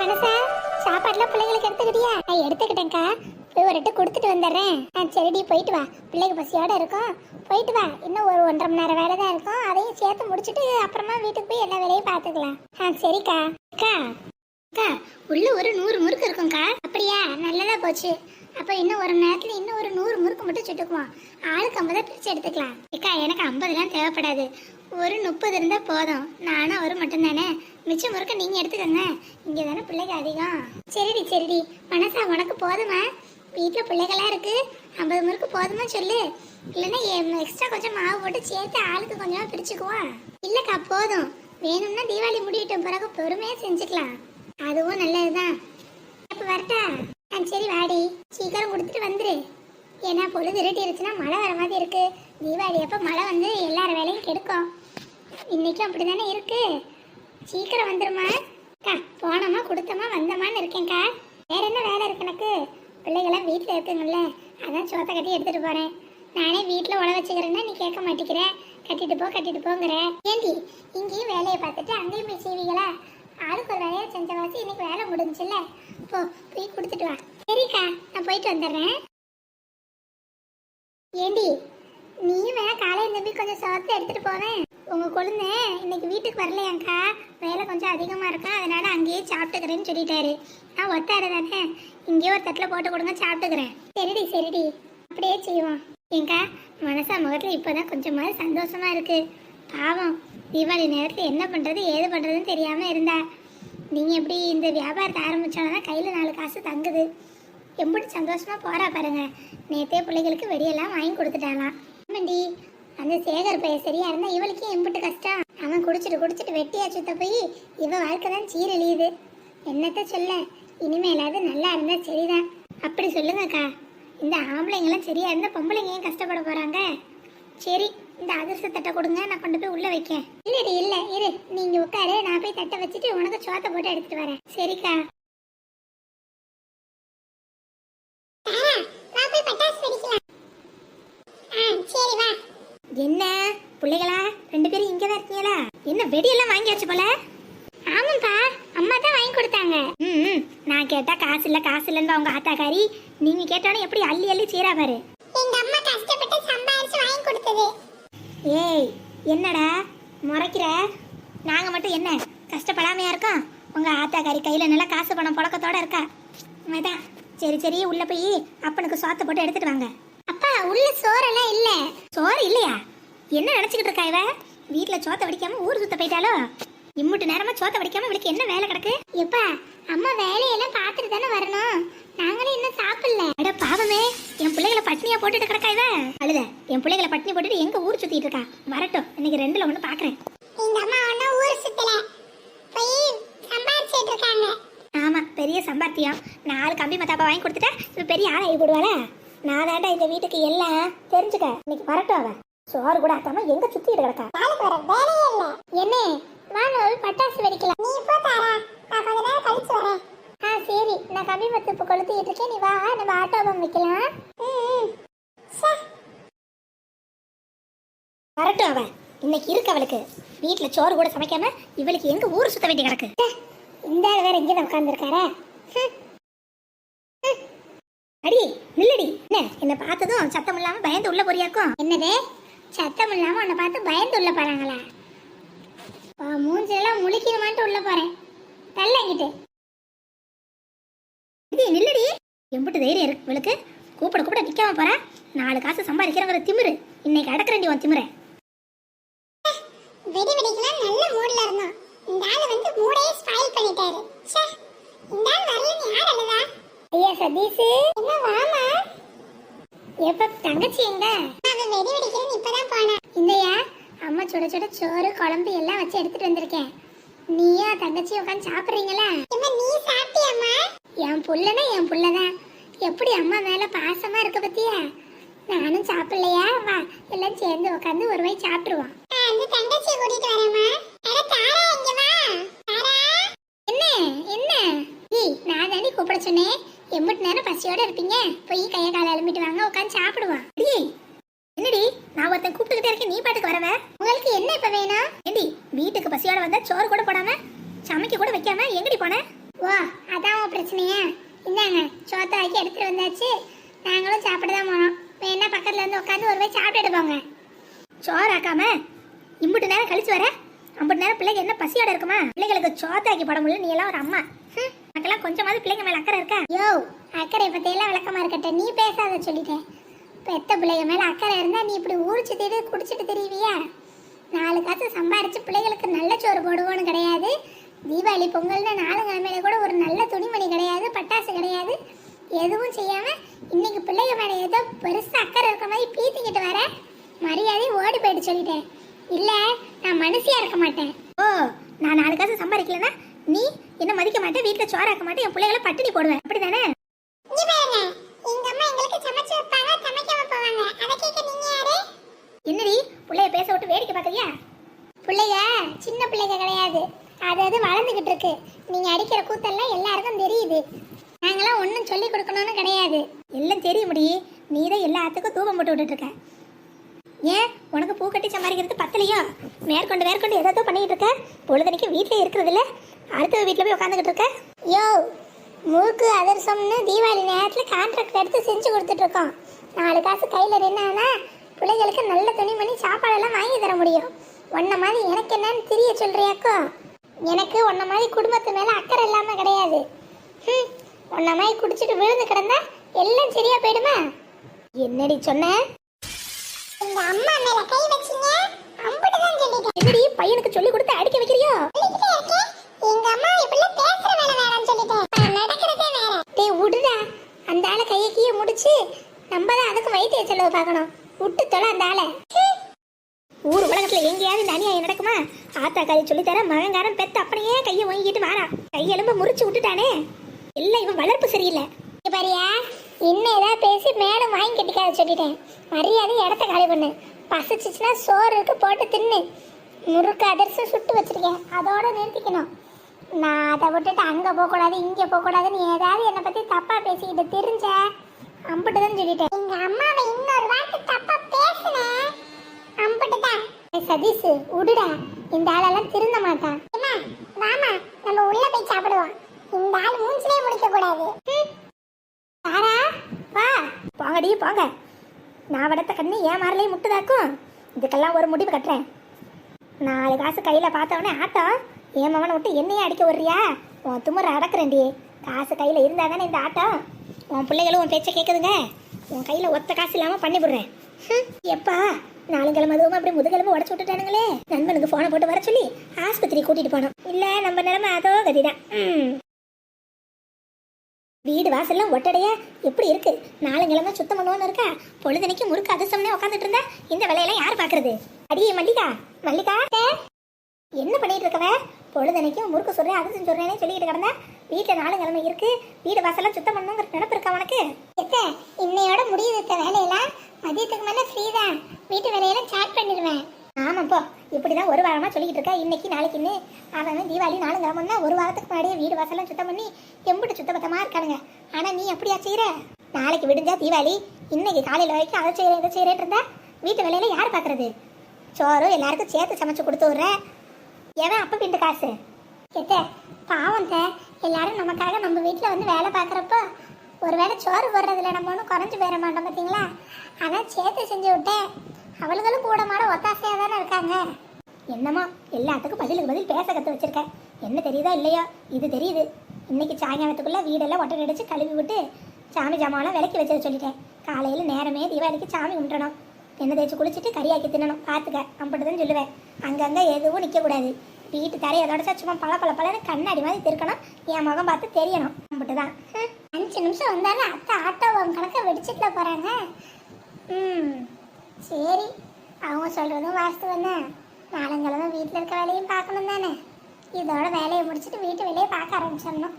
மனசா சாப்பாடுலாம் பிள்ளைங்களுக்கு எடுத்துக்கிட்டியா? நான் எடுத்துக்கிட்டேன்க்கா. போய் ஒரு எட்டு கொடுத்துட்டு வந்துடுறேன். ஆ சரிடி போயிட்டு வா. பிள்ளைக்கு பசியோட இருக்கும். போயிட்டு வா. இன்னும் ஒரு ஒன்றரை மணி நேரம் வேலை தான் இருக்கும். அதையும் சேர்த்து முடிச்சிட்டு அப்புறமா வீட்டுக்கு போய் எல்லா வேலையும் பார்த்துக்கலாம். ஆ சரிக்கா. அக்கா அக்கா உள்ள ஒரு நூறு முறுக்கு இருக்கும்க்கா. அப்படியா? நல்லதா போச்சு. அப்போ இன்னும் ஒரு நேரத்தில் இன்னும் ஒரு நூறு முறுக்கு மட்டும் சுட்டுக்குவோம். ஆளுக்கு ஐம்பதாக பிரித்து எடுத்துக்கலாம். அக்கா எனக்கு ஐம்பதுலாம் தேவைப்படாது. ஒரு முப்பது இருந்தால் போதும். நானும் ஒரு மட்டும் தானே மிச்ச முறுக்க நீங்கள் எடுத்துக்கோங்க. இங்கே தானே பிள்ளைங்க அதிகம். சரிடி சரிடி. மனசா உனக்கு போதுமா? வீட்டில் பிள்ளைகளாக இருக்கு. ஐம்பது முறுக்கு போதுமா சொல்லு. இல்லைன்னா எக்ஸ்ட்ரா கொஞ்சம் மாவு போட்டு சேர்த்து ஆளுக்கு கொஞ்சமாக பிரிச்சுக்குவோம் இல்லைக்கா போதும். வேணும்னா தீபாவளி முடிவிட்ட பிறகு பொறுமையாக செஞ்சுக்கலாம். அதுவும் நல்லதுதான். அப்ப வரட்டா? ஆ சரி வாடி. சீக்கிரம் கொடுத்துட்டு வந்துரு. ஏன்னா பொழுது இருட்டிருச்சுன்னா மழை வர மாதிரி இருக்கு. தீபாவளி அப்ப மழை வந்து எல்லார் வேலையும் கெடுக்கும். இன்னைக்கும் அப்படிதானே இருக்கு? சீக்கிரம் வந்துருமா? அக்கா போனோமா கொடுத்தோமா வந்தோமான்னு இருக்கேன்க்கா. வேற என்ன வேலை இருக்கு எனக்கு? பிள்ளைகளாம் வீட்டில் இருக்குங்கல்ல அதான் சோத்தை கட்டி எடுத்துட்டு போறேன். நானே வீட்டில் உழ வச்சுக்கிறேன்னா நீ கேட்க மாட்டேங்கிற. கட்டிட்டு போ கட்டிட்டு போங்கிற. ஏண்டி இங்கேயும் வேலையை பார்த்துட்டு அங்கேயும் போய் செய்வீங்களா ஆளுக்கு ஒரு வேலையை செஞ்ச வாசி இன்னைக்கு வேலை முடிஞ்சுல்ல. போ போய் கொடுத்துட்டு வா. சரிக்கா நான் போயிட்டு வந்துடுறேன். ஏண்டி நீயும் வேணா காலையில் தம்பி கொஞ்சம் சோத்தை எடுத்துட்டு போவேன். உங்கள் கொழுந்த இன்னைக்கு வீட்டுக்கு வரலையாங்க்கா வேலை கொஞ்சம் அதிகமாக இருக்கா அதனால் அங்கேயே சாப்பிட்டுக்கிறேன்னு சொல்லிட்டாரு. நான் ஒத்தாரு தானே? இங்கேயே ஒரு தட்டில் போட்டு கொடுங்க சாப்பிட்டுக்கிறேன். சரிடி சரிடி. அப்படியே செய்வோம். ஏங்கா மனசா முகத்தில் இப்போ தான் கொஞ்சமாக சந்தோஷமாக இருக்குது பாவம் தீபாவளி நேரத்தில் என்ன பண்ணுறது ஏது பண்ணுறதுன்னு தெரியாமல் இருந்தா. நீங்கள் எப்படி இந்த வியாபாரத்தை ஆரம்பித்தோன்னா கையில் நாலு காசு தங்குது. எப்படி சந்தோஷமாக போகிறா பாருங்கள் நேற்றே பிள்ளைகளுக்கு வெடியெல்லாம் வாங்கி கொடுத்துட்டாலாம் ஆமாண்டி அந்த சேகர் பைய சரியா இருந்தா இவளுக்கே எம்பிட்டு கஷ்டம். அவன் குடிச்சிட்டு குடிச்சிட்டு வெட்டியா சுத்த போய் இவ வாழ்க்கை தான் சீரழியுது. என்னத்த சொல்ல? இனிமேலாவது நல்லா இருந்தா சரிதான். அப்படி சொல்லுங்கக்கா. இந்த ஆம்பளைங்களாம் சரியா இருந்தா பொம்பளைங்க ஏன் கஷ்டப்பட போறாங்க? சரி இந்த அதிர்ஷ்ட தட்டை கொடுங்க நான் கொண்டு போய் உள்ள வைக்கேன். இல்லடி இல்ல இரு. நீங்க உட்காரு நான் போய் தட்டை வச்சுட்டு உனக்கு சோத்தை போட்டு எடுத்துட்டு வரேன். சரிக்கா. என்ன? பிள்ளைகளா? ரெண்டு பேரும் இங்க தான் இருக்கீங்களா? என்ன வெடியெல்லாம் வாங்கியாச்சு போல? ஆமாப்பா அம்மா தான் வாங்கி கொடுத்தாங்க. ம் நான் கேட்டா காசு இல்ல காசு இல்லன்னு அவங்க ஆத்தாக்காரி நீங்க கேட்டாலும் எப்படி அள்ளி அள்ளி சீரா பாரு. எங்க அம்மா கஷ்டப்பட்டு சம்பாரிச்சு வாங்கி கொடுத்தது. ஏய் என்னடா முறைக்கிற? நாங்க மட்டும் என்ன கஷ்டப்படாமையா இருக்கோம்? உங்க ஆத்தாக்காரி கையில நல்லா காசு பணம் புழக்கத்தோட இருக்கா? அதான் சரி சரி உள்ள போய் அப்பனுக்கு சோத்தை போட்டு எடுத்துட்டு வாங்க. அப்பா உள்ள சோறெல்லாம் இல்ல. சோறு இல்லையா? என்ன நினைச்சுக்கிட்டு இருக்கா இவ? வீட்ல சோத்தை வடிக்காம ஊர் சுத்த போயிட்டாலோ இம்முட்டு நேரமா சோத்தை வடிக்காம இவளுக்கு என்ன வேலை கிடக்கு? எப்பா அம்மா வேலையெல்லாம் பார்த்துட்டு தானே வரணும். நாங்களே இன்னும் சாப்பிடல. அட பாவமே என் பிள்ளைகளை பட்னியா போட்டுட்டு கிடக்கா இவ? அழுத என் பிள்ளைகளை பட்னி போட்டுட்டு எங்க ஊர் சுத்திட்டு இருக்கா? வரட்டும் இன்னைக்கு ரெண்டுல ஒண்ணு பாக்குறேன். எங்க அம்மா ஒன்னும் ஊர் சுத்தல. போய் சம்பாரிச்சிட்டு இருக்காங்க. ஆமா பெரிய சம்பாத்தியம். நாலு கம்பி மத்தாப்பா வாங்கி கொடுத்துட்டா இவ பெரிய ஆள் ஆகி போடுவாளா? நான் தாண்டா இந்த வீட்டுக்கு எல்லாம் தெரிஞ்சுக்க. இன்னைக்கு வரட்டும் அவ. சோறு கூட ஆத்தாம எங்க சுத்திட்டு கிடக்கா? நாளைக்கு வர வேலையே இல்ல. என்ன? வா நோல் பட்டாசு வெடிக்கலாம். நீ போ தாரா. நான் கொஞ்ச நேரம் கழிச்சு வரேன். ஆ சரி. நான் கம்பி மத்து இப்போ கொளுத்திட்டு இருக்கேன். நீ வா நம்ம ஆட்டோ பம் வைக்கலாம். வரட்டும் அவ. இன்னைக்கு இருக்கு அவளுக்கு. வீட்டுல சோறு கூட சமைக்காம இவளுக்கு எங்க ஊர் சுத்த வேண்டி கிடக்கு? இந்த ஆள் வேற இங்கே உட்காந்துருக்காரா அடி நில்லடி. என்ன என்ன பார்த்ததும் சத்தம் இல்லாம பயந்து உள்ள போறியாக்கும்? என்னதே? சத்தம் இல்லாம உன்னை பார்த்து பயந்து உள்ள போறாங்களா. உன் மூஞ்சிலெல்லாம் முழிக்கணுமான்ட்டு உள்ள போறேன். தள்ளங்கிட்டு இது நில்லடி. எம்பிட்டு தைரியம் இருக்கு இவளுக்கு. கூப்பிட கூப்பிட நிக்காம போற. நாலு காசு சம்பாதிக்கிறவங்க திமிரு. இன்னைக்கு அடக்கிறண்டி உன் திமிரை. வெடி வெடிக்கலாம் நல்ல மூட்ல இருந்தோம். இந்த ஆளு வந்து மூடையே ஸ்பாயில் பண்ணிட்டாரு. ச்சே, இந்த ஆள் வரலன்னு யார் அழுதா ஐயா சதீஷ். என்ன வாமா எப்ப தங்கச்சி எங்க? அவன் வெடி வெடிக்கிறேன்னு இப்பதான் போனான். இல்லையா அம்மா சுட சுட சோறு குழம்பு எல்லாம் வச்சு எடுத்துட்டு வந்திருக்கேன். நீயா தங்கச்சி உட்காந்து சாப்பிடுறீங்களா? நீ சாப்பிட்டியம்மா? என் புள்ளனா என் புள்ளதான். எப்படி அம்மா மேல பாசமா இருக்கு பத்தியா? நானும் சாப்பிடலையா? வா எல்லாம் சேர்ந்து உட்காந்து ஒரு வாய் சாப்பிடுவோம் அந்த தங்கச்சியை கூட்டிட்டு வரேம்மா. அட தாரா இங்க வா. தாரா. என்ன என்ன? ஏய் நான் தாண்டி கூப்பிட சொன்னேன். எம்பிட்டு நேரம் பசியோட இருப்பீங்க. போய் கையை காலை எழுமிட்டு வாங்க உட்காந்து சாப்பிடுவோம் ஏய் என்னடி நான் ஒருத்தன் கூப்பிட்டுக்கிட்டே இருக்கேன் நீ பாட்டுக்கு வரவ உங்களுக்கு என்ன இப்ப வேணும் ஏண்டி வீட்டுக்கு பசியோட வந்தா சோறு கூட போடாம சமைக்க கூட வைக்காம எங்கடி போன ஓ ஓ அதான் உன் பிரச்சனையா இந்தாங்க சோத்தாக்கி எடுத்துட்டு வந்தாச்சு நாங்களும் சாப்பிட தான் போனோம் வேணா பக்கத்துல இருந்து உட்காந்து ஒரு போய் சாப்பிட்டுட்டு போங்க. சோறு ஆக்காம இம்புட்டு நேரம் கழிச்சு வர. அம்புட்டு நேரம் பிள்ளைங்க என்ன பசியோட இருக்குமா? பிள்ளைங்களுக்கு சோத்தாக்கி போட முடியல நீ எல்லாம் ஒரு அம்மா. ஹம், கொஞ்சமாவது பிள்ளைங்க மேல அக்கறை இருக்கா? யோ அக்கறை பத்தியெல்லாம் விளக்கமா இருக்கட்ட நீ பேசாத சொல்லிட்டேன். பெத்த பிள்ளைங்க மேல அக்கறை இருந்தா நீ இப்படி ஊறிச்சு தேடி குடிச்சிட்டு தெரியுவியா நாலு காசு சம்பாரிச்சு பிள்ளைகளுக்கு நல்ல சோறு போடுவோன்னு கிடையாது. தீபாவளி பொங்கல்னு நாலு கிழமையில கூட ஒரு நல்ல துணிமணி கிடையாது பட்டாசு கிடையாது. எதுவும் செய்யாம இன்னைக்கு பிள்ளைங்க மேல ஏதோ பெருசா அக்கறை இருக்க மாதிரி பீத்திக்கிட்டு வர மரியாதை ஓடி போயிட்டு சொல்லிட்டேன். இல்ல நான் மனுஷியா இருக்க மாட்டேன். ஓ நான் நாலு காசு சம்பாதிக்கலன்னா நீ என்ன மதிக்க மாட்டேன் வீட்டுல சோறாக்க மாட்டேன் என் பிள்ளைகளை பட்டினி போடுவேன். அப்படிதானே? இங்க பாருங்க எங்க அம்மா எங்களுக்கு சமைச்சு வைப்பாங்க சமைக்காம போவாங்க. அதை கேட்க நீங்க யாரு? என்னடி பிள்ளைய பேச விட்டு வேடிக்கை பார்க்கறியா? பிள்ளைங்க சின்ன பிள்ளைங்க கிடையாது. அது அது வளர்ந்துகிட்டு இருக்கு. நீங்க அடிக்கிற கூத்தெல்லாம் எல்லாருக்கும் தெரியுது. நாங்களாம் ஒன்றும் சொல்லி கொடுக்கணும்னு கிடையாது. எல்லாம் தெரியுமுடி நீ தான் எல்லாத்துக்கும் தூபம் போட்டு விட்டுட்டுருக்க. ஏன்? உனக்கு பூ கட்டி சம்பாதிக்கிறது பத்தலையோ? மேற்கொண்டு மேற்கொண்டு ஏதாவது பண்ணிகிட்டு இருக்க? பொழுதனைக்கு வீட்டிலே இருக்கிறது இல்லை? அடுத்த வீட்டில் போய் உட்காந்துக்கிட்டு இருக்க? யோ முறுக்கு அதிரசம்னு தீபாவளி நேரத்தில் கான்ட்ராக்ட் எடுத்து செஞ்சு கொடுத்துட்ருக்கோம் நாலு காசு கையில் நின்னானா பிள்ளைகளுக்கு நல்ல துணிமணி சாப்பாடெல்லாம் வாங்கி தர முடியும். உன்ன மாதிரி எனக்கு என்னன்னு தெரிய சொல்கிறியாக்கோ எனக்கு உன்ன மாதிரி குடும்பத்து மேலே அக்கறை இல்லாமல் கிடையாது. ம் உன்ன மாதிரி குடிச்சிட்டு விழுந்து கிடந்தா எல்லாம் சரியா போயிடுமா? என்னடி சொன்ன? எங்க அம்மா மேல கை வச்சீங்க? அம்புட்டு தான் சொல்லிட்டேன். என்னடி பையனுக்கு சொல்லி கொடுத்து அடிக்க வைக்கிறியோ? எங்க அம்மா இப்படி பேசுற வேலை வேணாம்னு சொல்லிட்டேன். நடக்கிறதே வேற. டேய் விடுடா. அந்த ஆளை கையை கீழே முடிச்சு நம்ம தான் அதுக்கு வைத்திய செலவு பார்க்கணும். விட்டு தொலை அந்த ஆளை. ஊர் உலகத்துல எங்கேயாவது இந்த அநியாயம் நடக்குமா? ஆத்தா காரி சொல்லித்தர மகங்காரன் பெத்த அப்படியே கையை வாங்கிட்டு வாரா கையெலும்ப முறிச்சு விட்டுட்டானே. இல்லை இவன் வளர்ப்பு சரியில்லை. பாரியா இன்னும் ஏதாவது பேசி மேலும் வாங்கி கட்டிக்காத சொல்லிட்டேன். மரியாதை இடத்த காலி பண்ணு. பசிச்சிச்சுன்னா சோறு இருக்கு போட்டு தின்னு. முறுக்கு அதிர்சம் சுட்டு வச்சிருக்கேன். அதோட நிறுத்திக்கணும். நான் அதை விட்டுட்டு அங்கே போகக்கூடாது இங்கே போகக்கூடாதுன்னு ஏதாவது என்னை பற்றி தப்பாக பேசிக்கிட்டு தெரிஞ்ச அம்பிட்டு தான் சொல்லிட்டேன். எங்க அம்மாவை இன்னொரு வாட்டி தப்பாக பேசினேன் அம்பிட்டு தான். சதீஷ் விடுடா இந்த ஆளெல்லாம் திருந்த மாட்டான். என்ன வாமா நம்ம உள்ள போய் சாப்பிடுவோம். இந்த ஆள் மூஞ்சிலே முடிக்க கூடாது. சாரா வா. போங்கடி போங்க. நான் வடத்த கண்ணு ஏன் மாறலே முட்டுதாக்கும். இதுக்கெல்லாம் ஒரு முடிவு கட்டுறேன். நாலு காசு கையில் பார்த்தவொடனே ஆட்டம் என் மவனை விட்டு என்னையே அடிக்க வர்றியா உன் துமுறை அடக்குறேன்டி. காசு கையில் இருந்தால் தானே இந்த ஆட்டம்? உன் பிள்ளைகளும் உன் பேச்சை கேட்குதுங்க உன் கையில் ஒத்த காசு இல்லாமல் பண்ணி விடுறேன். எப்பா நாலுங்கிழமை அதுவும் அப்படி முதுகெலும்பு உடச்சு விட்டுட்டானுங்களே. நண்பனுக்கு ஃபோனை போட்டு வர சொல்லி ஆஸ்பத்திரி கூட்டிகிட்டு போனோம். இல்லை நம்ம நிலைமை அதோ கதிதான். ம் வீடு வாசல்லாம் ஒட்டடைய. எப்படி இருக்கு. நாலுங்கிழமை சுத்தம் பண்ணுவோன்னு இருக்கா? பொழுதுனைக்கு முறுக்கு அதிர்ஷ்டம்னே உட்காந்துட்டு இருந்தா? இந்த வேலையெல்லாம் யார் பாக்குறது? அடியே மல்லிகா. மல்லிகா என்ன பண்ணிட்டு இருக்கவ? பொழுதனைக்கும் முறுக்கு சொல்றேன் அதிர்ஷ்டம் சொல்றேனே சொல்லிட்டு கிடந்தா? வீட்டுல நாலுங்கிழமை இருக்கு. வீடு வாசல்லாம் சுத்தம் பண்ணுங்கிற நினப்பு இருக்கா உனக்கு? எத்த இன்னையோட முடியுது இருக்க வேலையெல்லாம். மதியத்துக்கு மேல ஃப்ரீ தான். வீட்டு வேலையெல்லாம் ஸ்டார்ட் பண்ணிடுவேன். இப்படி இப்படிதான் ஒரு வாரமா சொல்லிட்டு இருக்கா. இன்னைக்கு நாளைக்குன்னு அவன் தீபாவளி நாலுங்கிழமைன்னா ஒரு வாரத்துக்கு முன்னாடியே வீடு வாசல்லாம் சுத்தம் பண்ணி எம்புட்டு சுத்தபத்தமா இருக்கானுங்க. ஆனா நீ அப்படியா செய்யற நாளைக்கு விடுஞ்சா தீபாவளி. இன்னைக்கு காலையில வரைக்கும் அதை செய்யறேன் இதை செய்யறேன் இருந்தா வீட்டு வேலையில யார் பாக்குறது? சோறு எல்லாருக்கும் சேர்த்து சமைச்சு கொடுத்து விடுற. எவன் அப்ப பிண்டு காசு? எத்த பாவம் தே. எல்லாரும் நமக்காக நம்ம வீட்டில் வந்து வேலை பார்க்குறப்ப ஒருவேளை சோறு போடுறதுல நம்ம ஒன்றும் குறைஞ்சு போயிட மாட்டோம் பார்த்தீங்களா அதான் சேர்த்து செஞ்சு விட்டேன். அவளுகளும் கூட மாட ஒத்தாசையாக தானே இருக்காங்க? என்னமா எல்லாத்துக்கும் பதிலுக்கு பதில் பேச கற்று வச்சிருக்க. என்ன தெரியுதா இல்லையோ? இது தெரியுது. இன்னைக்கு சாயங்காலத்துக்குள்ள வீடெல்லாம் ஒட்டை அடிச்சு கழுவி விட்டு சாமி ஜாமான்லாம் விலக்கி வச்சிட சொல்லிட்டேன். காலையில் நேரமே தீபாவளிக்கு சாமி கும்பிடணும். எண்ணெய் தேய்ச்சி குளிச்சுட்டு கறியாக்கி தின்னணும். பார்த்துக்க அப்படிதான் சொல்லுவேன். அங்கங்கே எதுவும் நிற்கக்கூடாது வீட்டு தரையை தொடச்சா சும்மா பல பல பலன்னு கண்ணாடி மாதிரி திருக்கணும். என் முகம் பார்த்து தெரியணும். அம்பிட்டு தான் அஞ்சு நிமிஷம் வந்தாலும் அத்தை ஆட்டோ கணக்கை வெடிச்சிட்டுல போகிறாங்க ம் சரி அவங்க சொல்கிறதும் வாஸ்தவம் தான். நாலங்கிழமை வீட்டில் இருக்க வேலையும் பார்க்கணும் தானே? இதோட வேலையை முடிச்சுட்டு வீட்டு வேலையை பார்க்க ஆரம்பிச்சிடணும்.